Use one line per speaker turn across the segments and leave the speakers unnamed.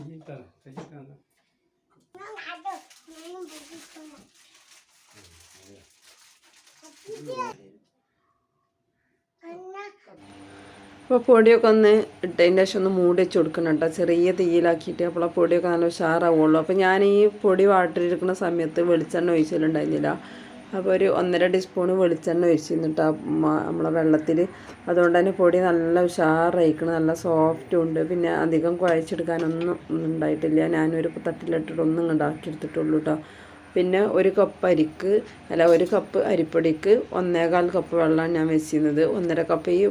കയ്യിട്ടാണ് കയ്യിട്ടാണ്
അപ്പോൾ പൊടിയൊക്കെ ഒന്ന് ഇട്ടതിന്റെ ശേഷം ഒന്ന് മൂടി വെച്ച് കൊടുക്കണം കേട്ടോ. ചെറിയ തീയിലാക്കിയിട്ട് അപ്പോൾ ആ പൊടിയൊക്കെ നല്ല ഉഷാറാവുള്ളൂ. അപ്പോൾ ഞാൻ ഈ പൊടി വാട്ടിലിരിക്കുന്ന സമയത്ത് വെളിച്ചെണ്ണ ഒഴിച്ചിട്ടുണ്ടായിരുന്നില്ല അപ്പോൾ ഒരു ഒന്നര ടീസ്പൂൺ വെളിച്ചെണ്ണ ഒഴിച്ചിരുന്നിട്ട് നമ്മളെ വെള്ളത്തിൽ. അതുകൊണ്ട് തന്നെ പൊടി നല്ല ഉഷാറായിക്കണം നല്ല സോഫ്റ്റും ഉണ്ട്. പിന്നെ അധികം കുഴച്ചെടുക്കാനൊന്നും ഉണ്ടായിട്ടില്ല. ഞാനൊരു തട്ടിലിട്ടിട്ട് ഒന്നും ഉണ്ടാക്കിയെടുത്തിട്ടുള്ളൂ കേട്ടോ പിന്നെ ഒരു കപ്പ് അരിക്ക് അല്ല ഒരു കപ്പ് അരിപ്പൊടിക്ക് ഒന്നേകാൽ കപ്പ് വെള്ളമാണ് ഞാൻ വെച്ചിരുന്നത്. ഒന്നര കപ്പ് ഈ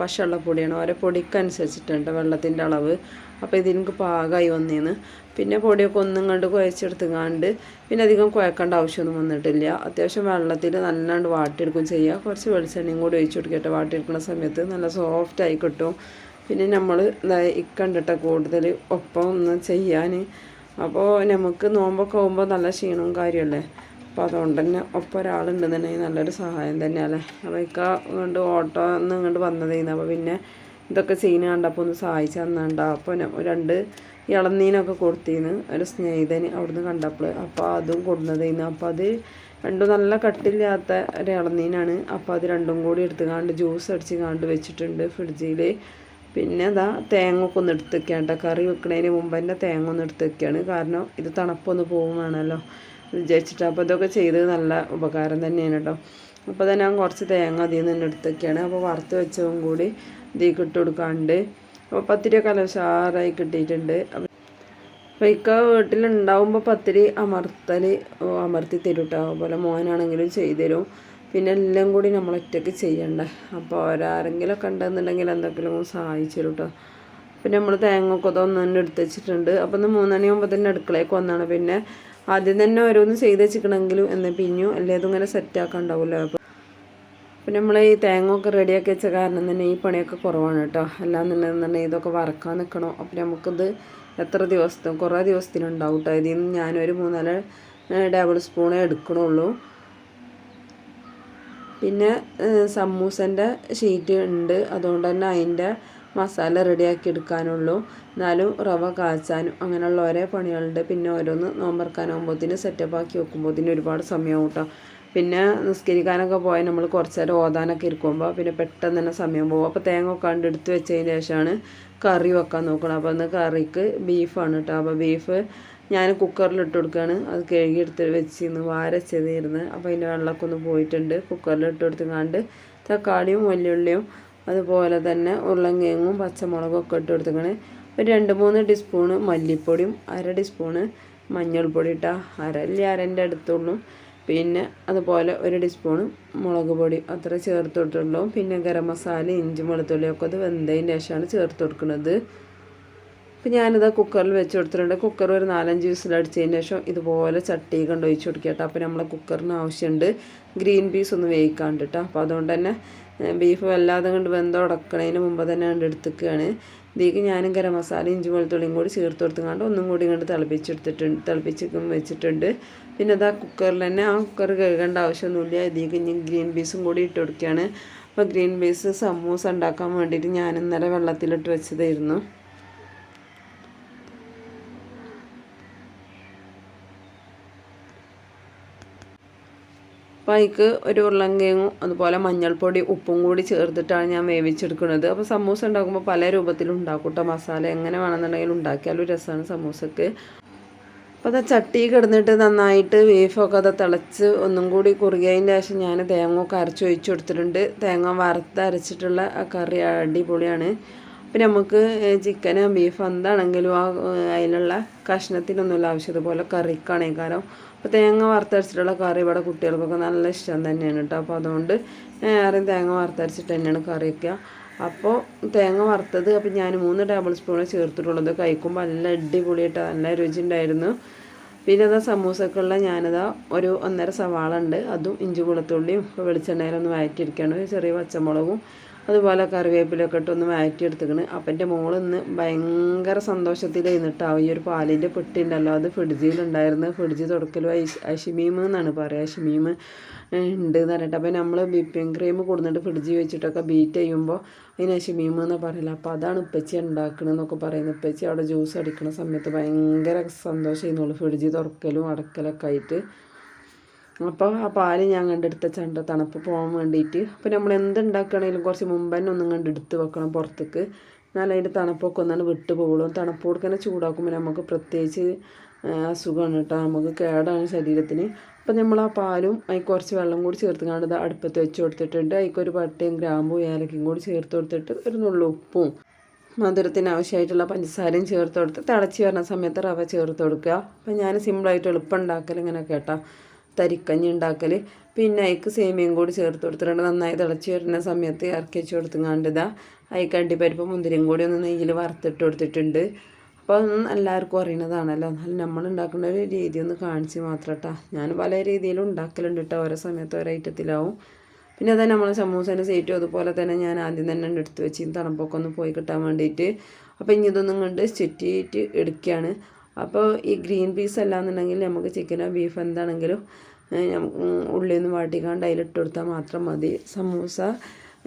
പശയുള്ള പൊടിയാണ്. ഓരോ പൊടിക്കനുസരിച്ചിട്ടുണ്ട് വെള്ളത്തിന്റെ അളവ്. അപ്പോൾ ഇതെനിക്ക് പാകമായി വന്നേന്ന്. പിന്നെ പൊടിയൊക്കെ ഒന്നും കണ്ട് കുഴച്ചെടുത്തുങ്ങാണ്ട് പിന്നെ അധികം കുഴക്കേണ്ട ആവശ്യമൊന്നും വന്നിട്ടില്ല. അത്യാവശ്യം വെള്ളത്തിൽ നല്ലാണ്ട് വാട്ടിയെടുക്കും ചെയ്യുക കുറച്ച് വെളിച്ചെണ്ണയും കൂടി ഒഴിച്ചു കൊടുക്കട്ടെ. വാട്ടിയെടുക്കുന്ന സമയത്ത് നല്ല സോഫ്റ്റ് ആയി കിട്ടും. പിന്നെ നമ്മൾ ഇക്കണ്ടിട്ട കൂടുതൽ ഒപ്പം ഒന്ന് ചെയ്യാൻ അപ്പോൾ നമുക്ക് നോമ്പൊക്കെ ആകുമ്പോൾ നല്ല ക്ഷീണവും കാര്യമല്ലേ അപ്പോൾ അതുകൊണ്ട് തന്നെ ഒപ്പം ഒരാളുണ്ടെന്നുണ്ടെങ്കിൽ നല്ലൊരു സഹായം തന്നെയല്ലേ? അപ്പോൾ ഇക്ക കൊണ്ട് ഓട്ടോ ഒന്ന് ഇങ്ങോട്ട് വന്നതേന്ന്. അപ്പോൾ പിന്നെ ഇതൊക്കെ ചെയ്യുന്ന കണ്ടപ്പോൾ ഒന്ന് സഹായിച്ചു തന്നുണ്ട. അപ്പോൾ രണ്ട് ഇളനീനൊക്കെ കൊടുത്തിന്ന് ഒരു സ്നേഹിതന് അവിടുന്ന് കണ്ടപ്പോൾ അപ്പോൾ അതും കൊടുന്നതേന്ന് അപ്പോൾ അത് രണ്ടും നല്ല കട്ടില്ലാത്ത ഒരു ഇളനീനാണ്. അപ്പോൾ അത് രണ്ടും കൂടി എടുത്ത് കാണ്ട് ജ്യൂസ് അടിച്ച് കാണ്ട് വെച്ചിട്ടുണ്ട് ഫ്രിഡ്ജിൽ പിന്നെ അതാ തേങ്ങ ഒക്കെ ഒന്ന് എടുത്ത് വെക്കുകയാണ് കേട്ടോ കറി വെക്കുന്നതിന് മുമ്പ് തന്നെ തേങ്ങ ഒന്ന് എടുത്ത് വെക്കുകയാണ് കാരണം ഇത് തണുപ്പൊന്ന് പോകുവാണല്ലോ വിചാരിച്ചിട്ട്. അപ്പോൾ ഇതൊക്കെ ചെയ്ത് നല്ല ഉപകാരം തന്നെയാണ് കേട്ടോ അപ്പോൾ തന്നെ ഞാൻ കുറച്ച് തേങ്ങ അതിൽ നിന്ന് തന്നെ എടുത്ത് വെക്കുകയാണ് അപ്പോൾ വറുത്ത് വെച്ചതും കൂടി ഇതിൽ ഇട്ട് കൊടുക്കാണ്ട് അപ്പോൾ പത്തിരിയൊക്കെ നല്ല ഉഷാറായി കിട്ടിയിട്ടുണ്ട്. അപ്പോൾ ഇക്ക വീട്ടിലുണ്ടാവുമ്പോൾ പത്തിരി അമർത്തൽ അമർത്തി തരും കേട്ടോ അതുപോലെ മോനാണെങ്കിലും ചെയ്തു തരും. പിന്നെ എല്ലാം കൂടി നമ്മൾ ഒറ്റയ്ക്ക് ചെയ്യണ്ടേ? അപ്പോൾ ഒരാരെങ്കിലുമൊക്കെ ഉണ്ടെന്നുണ്ടെങ്കിൽ എന്തെങ്കിലും സഹായിച്ചു തരും കേട്ടോ പിന്നെ നമ്മൾ തേങ്ങയൊക്കെ ഇതൊന്നും തന്നെ എടുത്ത് വെച്ചിട്ടുണ്ട്. അപ്പോൾ ഒന്ന് മൂന്നണിയാകുമ്പോൾ തന്നെ അടുക്കളയൊക്കെ വന്നാണ്. പിന്നെ ആദ്യം തന്നെ ഓരോന്നും ചെയ്ത് വെച്ചിക്കണമെങ്കിലും എന്നാൽ പിന്നെയും എല്ലാതും ഇങ്ങനെ സെറ്റാക്കാൻ ഉണ്ടാവുമല്ലോ അപ്പോൾ പിന്നെ നമ്മൾ ഈ തേങ്ങയൊക്കെ റെഡിയാക്കി വെച്ച കാരണം തന്നെ ഈ പണിയൊക്കെ കുറവാണ് കേട്ടോ. അല്ലാന്നുണ്ടെന്നുണ്ടെങ്കിൽ ഇതൊക്കെ വറക്കാൻ നിൽക്കണം അപ്പോൾ നമുക്കിത് എത്ര ദിവസത്തും കുറേ ദിവസത്തിനുണ്ടാവും കേട്ടോ. ഇതിൽ നിന്ന് ഞാനൊരു മൂന്നാൽ ടേബിൾ സ്പൂണേ എടുക്കണുള്ളൂ. പിന്നെ സമൂസന്റെ ഷീറ്റ് ഉണ്ട്. അതുകൊണ്ട് തന്നെ അതിന്റെ മസാല റെഡിയാക്കി എടുക്കാനുള്ളൂ. എന്നാലും റവ കാച്ചാനും അങ്ങനെയുള്ള ഓരോ പണികളുണ്ട്. പിന്നെ ഓരോന്ന് നോമ്പറക്കാനാകുമ്പോഴത്തേന് സെറ്റപ്പ് ആക്കി വെക്കുമ്പോഴത്തേന് ഒരുപാട് സമയം കേട്ടോ. പിന്നെ നിസ്കരിക്കാനൊക്കെ പോയാൽ നമ്മൾ കുറച്ച് നേരം ഓതാനൊക്കെ ഇരിക്കുമ്പോൾ പിന്നെ പെട്ടെന്ന് തന്നെ സമയം പോകും. അപ്പോൾ തേങ്ങ ഒക്കെ കണ്ട് എടുത്ത് വെച്ചതിന് ശേഷമാണ് കറി വെക്കാൻ നോക്കണം അപ്പോൾ അന്ന് കറിക്ക് ബീഫാണ് കേട്ടോ അപ്പോൾ ബീഫ് ഞാൻ കുക്കറിൽ ഇട്ട് കൊടുക്കുകയാണ് അത് കഴുകി എടുത്ത് വെച്ചിരുന്നു വാരച്ചതിരുന്ന് അപ്പോൾ അതിന്റെ വെള്ളമൊക്കെ ഒന്ന് പോയിട്ടുണ്ട്. കുക്കറിൽ ഇട്ട് കൊടുത്തുങ്ങാണ്ട് തക്കാളിയും വെല്ലുള്ളിയും അതുപോലെ തന്നെ ഉരുളങ്കിഴങ്ങും പച്ചമുളകും ഒക്കെ ഇട്ട് കൊടുത്തേക്കണ് ഒരു രണ്ട് മൂന്ന് ടീസ്പൂണ് മല്ലിപ്പൊടിയും അര ടീസ്പൂണ് മഞ്ഞൾപ്പൊടി ഇട്ടാൽ അര അല്ലേ അരന്റെ അടുത്തുള്ളൂ. പിന്നെ അതുപോലെ ഒരു ടീസ്പൂണ് മുളക് പൊടി അത്ര ചേർത്തിട്ടുള്ളൂ പിന്നെ ഗരം മസാല ഇഞ്ചി വെളുത്തുള്ളിയൊക്കെ അത് വെന്തതിന് ശേഷമാണ് ചേർത്ത് കൊടുക്കുന്നത്. അപ്പം ഞാനിത് കുക്കറിൽ വെച്ച് കൊടുത്തിട്ടുണ്ട്. കുക്കർ ഒരു നാലഞ്ച് വിസിലടിച്ചതിന് ശേഷം ഇതുപോലെ ചട്ടി കൊണ്ട് ഒഴിച്ച് കേട്ടോ. അപ്പോൾ നമ്മളെ കുക്കറിന് ആവശ്യമുണ്ട് ഗ്രീൻ പീസ് ഒന്ന് വേവിക്കാണ്ട് കേട്ടോ. അപ്പോൾ അതുകൊണ്ട് തന്നെ ബീഫ് വല്ലാതെ കൊണ്ട് വെന്തുടക്കണതിന് മുമ്പ് തന്നെ കണ്ട് എടുത്തിക്കുകയാണ് ഇതിലേക്ക് ഞാനും ഗരം മസാല ഇഞ്ചി വെളുത്തുള്ളിയും കൂടി ചേർത്ത് കൊടുത്തുകൊണ്ട് ഒന്നും കൂടി കണ്ട് തിളപ്പിച്ചെടുത്തിട്ടുണ്ട് തിളപ്പിച്ച് വെച്ചിട്ടുണ്ട്. പിന്നെ അത് ആ കുക്കറിൽ തന്നെ ആ കുക്കർ കഴുകേണ്ട ആവശ്യമൊന്നുമില്ല. ഇതിലേക്ക് ഇനി ഗ്രീൻ പീസും കൂടി ഇട്ട് കൊടുക്കുകയാണ്. അപ്പോൾ ഗ്രീൻ പീസ് സമൂസ ഉണ്ടാക്കാൻ വേണ്ടിയിട്ട് ഞാൻ ഇന്നലെ വെള്ളത്തിലിട്ട് വെച്ചതായിരുന്നു. അപ്പോൾ അതിക്ക് ഒരു ഉരുളങ്കയും അതുപോലെ മഞ്ഞൾപ്പൊടി ഉപ്പും കൂടി ചേർത്തിട്ടാണ് ഞാൻ വേവിച്ചെടുക്കുന്നത്. അപ്പോൾ സമൂസ ഉണ്ടാക്കുമ്പോൾ പല രൂപത്തിലും ഉണ്ടാക്കൂട്ടോ കേട്ടോ മസാല എങ്ങനെ വേണമെന്നുണ്ടെങ്കിൽ ഉണ്ടാക്കിയാലും രസമാണ് സമൂസക്ക്. അപ്പോൾ അത് ചട്ടി കിടന്നിട്ട് നന്നായിട്ട് ബീഫൊക്കെ അത് തിളച്ച് ഒന്നും കൂടി കുറുകിയതിന്റെ ശേഷം ഞാൻ തേങ്ങ ഒക്കെ അരച്ച് ഒഴിച്ചു കൊടുത്തിട്ടുണ്ട്. തേങ്ങ വറുത്ത് അരച്ചിട്ടുള്ള ആ കറി അടിപൊളിയാണ്. പിന്നെ നമുക്ക് ചിക്കന് ബീഫ് എന്താണെങ്കിലും ആ അതിലുള്ള കഷ്ണത്തിനൊന്നുമില്ല. ആവശ്യം ഇതുപോലെ കറിക്കാണെങ്കിൽ കാരണം അപ്പോൾ തേങ്ങ വറുത്തരച്ചിട്ടുള്ള കറി ഇവിടെ കുട്ടികൾക്കൊക്കെ നല്ല ഇഷ്ടം തന്നെയാണ് കേട്ടോ. അപ്പോൾ അതുകൊണ്ട് ആരെയും തേങ്ങ വറുത്തരച്ചിട്ട് തന്നെയാണ് കറി വയ്ക്കുക അപ്പോൾ തേങ്ങ വറുത്തത് അപ്പോൾ ഞാൻ മൂന്ന് ടേബിൾ സ്പൂൺ ചേർത്തിട്ടുള്ളത് കഴിക്കുമ്പോൾ നല്ല അടിപൊളിയായിട്ട് നല്ല രുചി ഉണ്ടായിരുന്നു പിന്നെ അതാ സമൂസക്കുള്ള ഞാനതാ ഒരു ഒന്നര സവാള ഉണ്ട്. അതും ഇഞ്ചി വെളുത്തുള്ളിയും വെളിച്ചെണ്ണയിലൊന്ന് വഴറ്റിയിരിക്കുകയാണ് ചെറിയ പച്ചമുളകും അതുപോലെ കറിവേപ്പിലൊക്കെ ഇട്ടൊന്ന് ഒന്ന് വഴറ്റിയെടുത്തിക്കണ്. അപ്പം എന്റെ മോളിന്ന് ഭയങ്കര സന്തോഷത്തിൽ ഇരുന്നിട്ടാവും ഈ ഒരു പാലിന്റെ പെട്ടിണ്ടല്ലോ അത് ഫ്രിഡ്ജിയിലുണ്ടായിരുന്നു ഫ്രിഡ്ജ് തുടക്കലും ഐഷ് അഷിമീമ് എന്നാണ് പറയുക അഷിമീമ് ഉണ്ട് എന്ന് പറഞ്ഞിട്ട്. അപ്പം നമ്മൾ വിപ്പിംഗ് ക്രീം കൊടുത്തിട്ട് ഫ്രിഡ്ജിൽ വെച്ചിട്ടൊക്കെ ബീറ്റ് ചെയ്യുമ്പോൾ അതിന് അഷിമീമ് എന്ന് പറയില്ല അപ്പോൾ അതാണ് ഉപ്പച്ചി ഉണ്ടാക്കണമെന്നൊക്കെ പറയുന്നത് ഉപ്പച്ചി അവിടെ ജ്യൂസ് അടിക്കുന്ന സമയത്ത് ഭയങ്കര സന്തോഷമായിരുന്നുള്ളൂ ഫ്രിഡ്ജ് തുറക്കലും അടക്കലൊക്കെ ആയിട്ട്. അപ്പോൾ ആ പാൽ ഞാൻ കണ്ടെടുത്ത ചണ്ട തണുപ്പ് പോകാൻ വേണ്ടിയിട്ട്. അപ്പോൾ നമ്മൾ എന്ത് ഉണ്ടാക്കുകയാണെങ്കിലും കുറച്ച് മുമ്പ് തന്നെ ഒന്നും കണ്ട് എടുത്ത് വെക്കണം പുറത്തേക്ക്. എന്നാൽ അതിന്റെ തണുപ്പൊക്കെ ഒന്നാണ് വിട്ട് പോകുള്ളൂ തണുപ്പ് കൊടുക്കുന്ന ചൂടാക്കുമ്പോൾ നമുക്ക് പ്രത്യേകിച്ച് അസുഖമാണ് കേട്ടോ. നമുക്ക് കേടാണ് ശരീരത്തിന്. അപ്പം നമ്മൾ ആ പാലും അതിൽ കുറച്ച് വെള്ളം കൂടി ചേർത്ത് കാണുന്നത് അടുപ്പത്ത് വെച്ച് കൊടുത്തിട്ടുണ്ട്. അതിൽക്കൊരു പട്ടയും ഗ്രാമ്പും ഏലക്കയും കൂടി ചേർത്ത് കൊടുത്തിട്ട് ഒരു നുള്ളു ഉപ്പും മധുരത്തിന് ആവശ്യമായിട്ടുള്ള പഞ്ചസാരയും ചേർത്ത് കൊടുത്ത് തിളച്ച് വരുന്ന സമയത്ത് റവ ചേർത്ത് കൊടുക്കുക. അപ്പം ഞാൻ സിമ്പിളായിട്ട് എളുപ്പം ഉണ്ടാക്കൽ ഇങ്ങനെ കേട്ടോ. തരിക്കഞ്ഞി ഉണ്ടാക്കൽ പിന്നെ അതിക്ക് സേമിയയും കൂടി ചേർത്ത് കൊടുത്തിട്ടുണ്ട്. നന്നായി തിളച്ച് വരുന്ന സമയത്ത് ഇറക്കി വെച്ച് കൊടുത്തുങ്ങാണ്ട് ഇതാ മുന്തിരിയും കൂടി ഒന്ന് നെയ്യിൽ വറുത്തിട്ട് കൊടുത്തിട്ടുണ്ട്. അപ്പോൾ അതൊന്നും എല്ലാവർക്കും അറിയണതാണല്ലോ. എന്നാലും നമ്മൾ ഉണ്ടാക്കുന്ന ഒരു രീതി ഒന്ന് കാണിച്ച് മാത്രം കേട്ടോ ഞാൻ പല രീതിയിലും ഉണ്ടാക്കലുണ്ട് കേട്ടോ ഓരോ സമയത്ത് ഓരോ ഐറ്റത്തിലാവും. പിന്നെ അതെ നമ്മൾ സമൂസേന്റെ സീറ്റും അതുപോലെ തന്നെ ഞാൻ ആദ്യം തന്നെ എടുത്ത് വെച്ച് തണുപ്പൊക്കെ ഒന്ന് പോയി കിട്ടാൻ വേണ്ടിയിട്ട്. അപ്പോൾ ഇനി ഇതൊന്നും കണ്ട് ചുറ്റിയിട്ട് എടുക്കുകയാണ്. അപ്പോൾ ഈ ഗ്രീൻ പീസ് അല്ലാന്നുണ്ടെങ്കിൽ നമുക്ക് ചിക്കനോ ബീഫ് എന്താണെങ്കിലും ഉള്ളിൽ നിന്ന് വാട്ടിക്കാണ്ട് അതിലിട്ട് കൊടുത്താൽ മാത്രം മതി. സമൂസ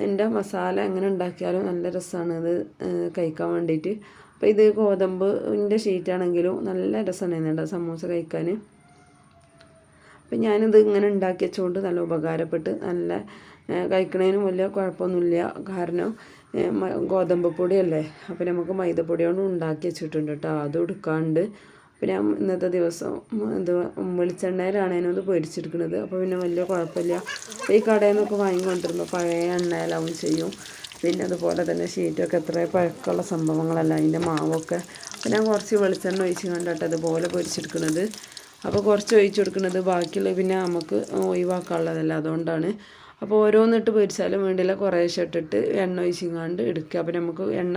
എന്റെ മസാല എങ്ങനെ ഉണ്ടാക്കിയാലും നല്ല രസമാണ് ഇത് കഴിക്കാൻ വേണ്ടിയിട്ട് അപ്പോൾ ഇത് ഗോതമ്പിന്റെ ഷീറ്റാണെങ്കിലും നല്ല രസമാണ് സമൂസ കഴിക്കാൻ അപ്പം ഞാനിത് ഇങ്ങനെ ഉണ്ടാക്കി വെച്ചുകൊണ്ട് നല്ല ഉപകാരപ്പെട്ട് നല്ല കഴിക്കണതിനും വലിയ കുഴപ്പമൊന്നുമില്ല. കാരണം ഗോതമ്പ് പൊടിയല്ലേ? അപ്പോൾ നമുക്ക് മൈദപ്പൊടി കൊണ്ട് ഉണ്ടാക്കി വെച്ചിട്ടുണ്ട് കേട്ടോ. അത് എടുക്കാണ്ട്. പിന്നെ ഇന്നത്തെ ദിവസം ഇത് വെളിച്ചെണ്ണയിലാണ് അതിനൊന്ന് പൊരിച്ചെടുക്കുന്നത്. അപ്പോൾ പിന്നെ വലിയ കുഴപ്പമില്ല. ഈ കടയിൽ നിന്നൊക്കെ വാങ്ങിക്കൊണ്ടിരുമ്പോൾ പഴയ എണ്ണയിലാവും ചെയ്യും. പിന്നെ അതുപോലെ തന്നെ ഷീറ്റൊക്കെ എത്ര പഴക്കമുള്ള സംഭവങ്ങളല്ല അതിന്റെ മാവൊക്കെ. അപ്പോൾ ഞാൻ കുറച്ച് വെളിച്ചെണ്ണ ഒഴിച്ച് കണ്ടിട്ട് അതുപോലെ പൊരിച്ചെടുക്കുന്നത്. അപ്പോൾ കുറച്ച് ഒഴിച്ച് കൊടുക്കുന്നത് ബാക്കിയുള്ള പിന്നെ നമുക്ക് ഒഴിവാക്കാനുള്ളതല്ല അതുകൊണ്ടാണ്. അപ്പോൾ ഓരോന്നിട്ട് പൊരിച്ചാലും വേണ്ടില്ല. കുറേശ്ശെ ഇട്ടിട്ട് എണ്ണ ഒഴിച്ചിങ്ങാണ്ട് എടുക്കുക. അപ്പോൾ നമുക്ക് എണ്ണ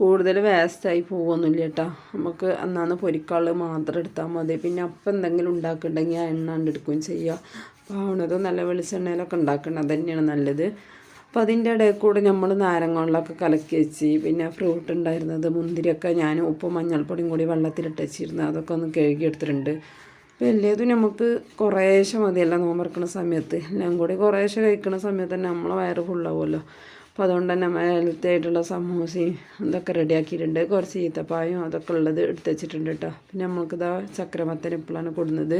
കൂടുതൽ വേസ്റ്റായി പോകുമൊന്നുമില്ല കേട്ടോ. നമുക്ക് അന്നാന്ന് പൊരിക്കാനുള്ളത് മാത്രം എടുത്താൽ മതി. പിന്നെ അപ്പം എന്തെങ്കിലും ഉണ്ടാക്കുന്നുണ്ടെങ്കിൽ ആ എണ്ണ എടുക്കുകയും ചെയ്യുക അപ്പോൾ ആവണതും നല്ല വെളിച്ചെണ്ണയിലൊക്കെ ഉണ്ടാക്കുന്നത് തന്നെയാണ് നല്ലത്. അപ്പം അതിന്റെ ഇടയിൽ കൂടെ നമ്മൾ നാരങ്ങളിലൊക്കെ കലക്കി വെച്ച് പിന്നെ ഫ്രൂട്ട് ഉണ്ടായിരുന്നത് മുന്തിരിയൊക്കെ ഞാൻ ഉപ്പും മഞ്ഞൾപ്പൊടിയും കൂടി വെള്ളത്തിലിട്ട് വെച്ചിരുന്നു അതൊക്കെ ഒന്ന് കഴുകി എടുത്തിട്ടുണ്ട്. അപ്പോൾ നമുക്ക് കുറേശ്ശെ മതിയല്ല നോമ്പറക്കണ സമയത്ത്. എല്ലാം കൂടി കുറേശ്ശെ കഴിക്കണ സമയത്ത് തന്നെ നമ്മളെ വയറ് ഫുള്ളാവുമല്ലോ അപ്പോൾ അതുകൊണ്ട് തന്നെ ഹെൽത്തി ആയിട്ടുള്ള സമൂസയും ഇതൊക്കെ റെഡിയാക്കിയിട്ടുണ്ട് കുറച്ച് ഈത്തപ്പായും അതൊക്കെ ഉള്ളത് എടുത്ത് വെച്ചിട്ടുണ്ട് കേട്ടോ. പിന്നെ നമ്മൾക്കിതാ ചക്രമത്തൻ ഇപ്പോഴാണ് കൊടുക്കുന്നത്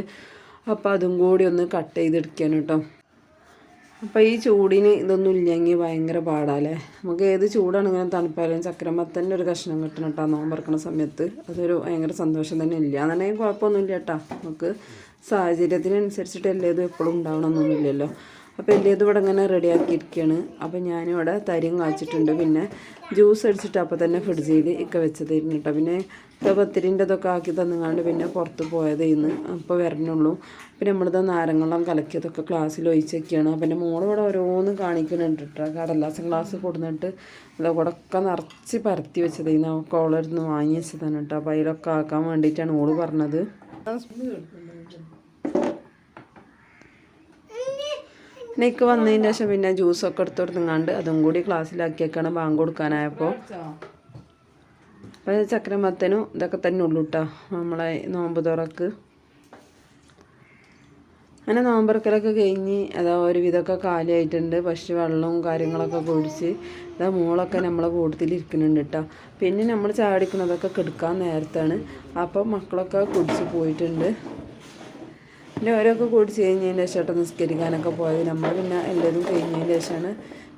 അപ്പോൾ അതും കൂടി ഒന്ന് കട്ട് ചെയ്തെടുക്കാൻ കേട്ടോ. അപ്പോൾ ഈ ചൂടിന് ഇതൊന്നും ഇല്ലെങ്കിൽ ഭയങ്കര പാടാല്ലേ? നമുക്ക് ഏത് ചൂടാണ് ഇങ്ങനെ തണുപ്പായാലും ചക്രമത്തന്റെ ഒരു കഷ്ണം കിട്ടണം കേട്ടോ നോമ്പറക്കണ സമയത്ത്. അതൊരു ഭയങ്കര സന്തോഷം തന്നെ ഇല്ല. എന്നുണ്ടെങ്കിൽ കുഴപ്പമൊന്നുമില്ല കേട്ടോ നമുക്ക് സാഹചര്യത്തിനനുസരിച്ചിട്ട് എല്ലാതും എപ്പോഴും ഉണ്ടാവണമെന്നൊന്നുമില്ലല്ലോ അപ്പോൾ എന്റെ ഇവിടെ ഇങ്ങനെ റെഡിയാക്കിയിരിക്കുകയാണ് അപ്പോൾ ഞാനിവിടെ തരിയും കാച്ചിട്ടുണ്ട്. പിന്നെ ജ്യൂസ് അടിച്ചിട്ട് അപ്പോൾ തന്നെ ഫ്രിഡ്ജിൽ ഇക്ക വെച്ചതായിരുന്നു കേട്ടോ പിന്നെ പത്തിരിന്റെ ഇതൊക്കെ ആക്കി തന്നുകൊണ്ട് പിന്നെ പുറത്ത് പോയതായിരുന്നു അപ്പോൾ വരണുള്ളൂ. പിന്നെ നമ്മളിത് നാരങ്ങളും കലക്കിയതൊക്കെ ക്ലാസ്സിൽ ഒഴിച്ചൊക്കെയാണ് അപ്പം എന്റെ മോളിവിടെ ഓരോന്നും കാണിക്കുന്നുണ്ട് കേട്ടോ കടലാസ് ഗ്ലാസ് കൊടുന്നിട്ട് കൂടെ ഒക്കെ നിറച്ച് പരത്തി വെച്ചതായിരുന്നു കോളറിന്ന് വാങ്ങി വെച്ചതാണ് കേട്ടോ അപ്പോൾ അതിലൊക്കെ ആക്കാൻ വേണ്ടിയിട്ടാണ് ഓൾ പറഞ്ഞത്. നെയ്ക്ക് വന്നതിന് ശേഷം പിന്നെ ജ്യൂസൊക്കെ എടുത്ത് കൊടുത്തുങ്ങാണ്ട് അതും കൂടി ക്ലാസ്സിലാക്കിയേക്കാണ് ബാങ്ക് കൊടുക്കാനായപ്പോൾ അപ്പോൾ ചക്രമത്തനും ഇതൊക്കെ തന്നെ ഉള്ളൂ കേട്ടോ നമ്മളെ നോമ്പ് തുറക്ക്. അങ്ങനെ നോമ്പറക്കലൊക്കെ കഴിഞ്ഞ് അതാ ഒരുവിധമൊക്കെ കാലിയായിട്ടുണ്ട്. പക്ഷേ വെള്ളവും കാര്യങ്ങളൊക്കെ കുഴിച്ച് ഇതാ മോളൊക്കെ നമ്മളെ കൂട്ടത്തിലിരിക്കുന്നുണ്ട് കേട്ടോ പിന്നെ നമ്മൾ ചാടിക്കുന്നതൊക്കെ കെടുക്കാൻ നേരത്താണ്. അപ്പോൾ മക്കളൊക്കെ കുടിച്ച് പോയിട്ടുണ്ട്. പിന്നെ ഓരോക്കെ കൂടി കഴിഞ്ഞതിന് ശേഷം നിസ്കരിക്കാനൊക്കെ പോയത്. നമ്മൾ പിന്നെ എല്ലാവരും കഴിഞ്ഞതിന് ശേഷമാണ്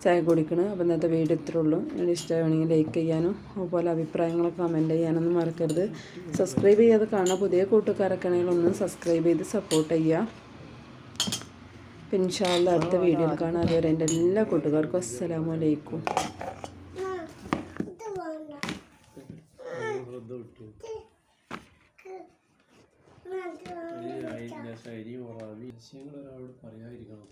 ചായ കുടിക്കുന്നത് അപ്പോൾ ഇന്നത്തെ വീഡിയോ ഇത്രേ ഉള്ളൂ. നിങ്ങൾ ഇഷ്ടമാണെങ്കിൽ ലൈക്ക് ചെയ്യാനും അതുപോലെ അഭിപ്രായങ്ങളൊക്കെ കമന്റ് ചെയ്യാനൊന്നും മറക്കരുത്. സബ്സ്ക്രൈബ് ചെയ്യാതെ കാണാൻ പുതിയ കൂട്ടുകാരൊക്കെ ആണെങ്കിൽ ഒന്ന് സബ്സ്ക്രൈബ് ചെയ്ത് സപ്പോർട്ട് ചെയ്യുക. പിന്നെ അടുത്ത വീഡിയോ കാണാം. അതുവരെ എന്റെ എല്ലാ കൂട്ടുകാർക്കും അസ്സലാമലൈക്കും
ശരി ഉറാവി ലക്ഷ്യങ്ങൾ ഒരാളോട് പറയാതിരിക്കണം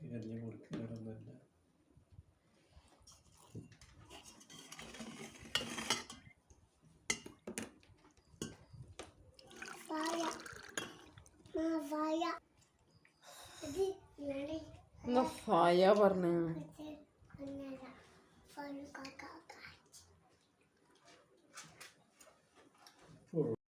കരഞ്ഞ് കൊടുക്കുന്നവരൊന്നുമല്ല
Fire. Fire. എന്നാ ഫയ പറഞ്ഞു